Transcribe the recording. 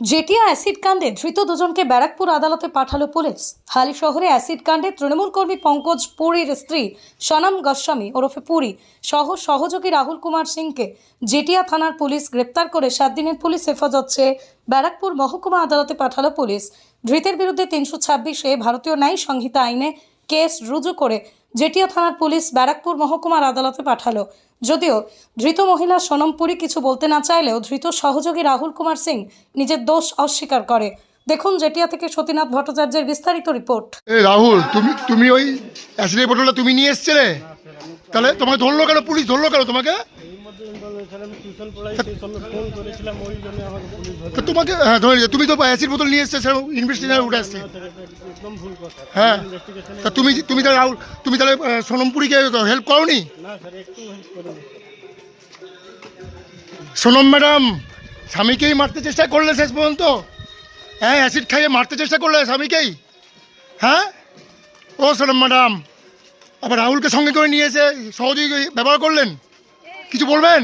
Jetia acid কাণ্ডে ধৃত দুজনকে ব্যারাকপুর আদালতে পাঠালো পুলিশ। হালি শহরে অ্যাসিড কাণ্ডে তৃণমূল কর্মী পঙ্কজ পুরীর স্ত্রী সনম গোস্বামী ওরফে পুরী সহ সহযোগী রাহুল কুমার সিংকে জেটিয়া থানার পুলিশ গ্রেপ্তার করে সাত দিনের পুলিশ হেফাজত চেয়ে ব্যারাকপুর মহকুমা আদালতে পাঠালো পুলিশ। ধৃতের বিরুদ্ধে তিনশো ছাব্বিশে ভারতীয় ন্যায় সংহিতা আইনে কেস রুজু করে জেটিয়া থানার পুলিশ ব্যারাকপুর মহকুমার আদালতে পাঠালো। যদিও ধৃত মহিলা সোনমপুরী কিছু বলতে না চাইলেও ধৃত সহযোগী রাহুল কুমার সিং নিজের দোষ অস্বীকার করে। দেখুন জেটিয়া থেকে সতীনাথ ভট্টাচার্যের বিস্তারিত রিপোর্ট। রাহুল, তুমি তুমি ওই বোতলটা তুমি নিয়ে এসছিলে? তাহলে তোমাকে ধরলো কেন? পুলিশ ধরলো কেন তোমাকে? তোমাকে হ্যাঁ ধরে তুমি তো অ্যাসিড বোতল নিয়ে এসছে ইনভেস্টিগেশন উঠে আসছে। হ্যাঁ তা তুমি তুমি তাহলে তুমি তাহলে সোনমপুরীকে হেল্প করেনি? সোনম ম্যাডাম, স্বামীকেই মারতে চেষ্টা করলে শেষ পর্যন্ত? হ্যাঁ অ্যাসিড খাইয়ে মারতে চেষ্টা করলে স্বামীকেই? হ্যাঁ? ও সোনম ম্যাডাম আবার রাহুলকে সঙ্গে করে নিয়ে এসে সহযোগী ব্যবহার করলেন? কিছু বলবেন?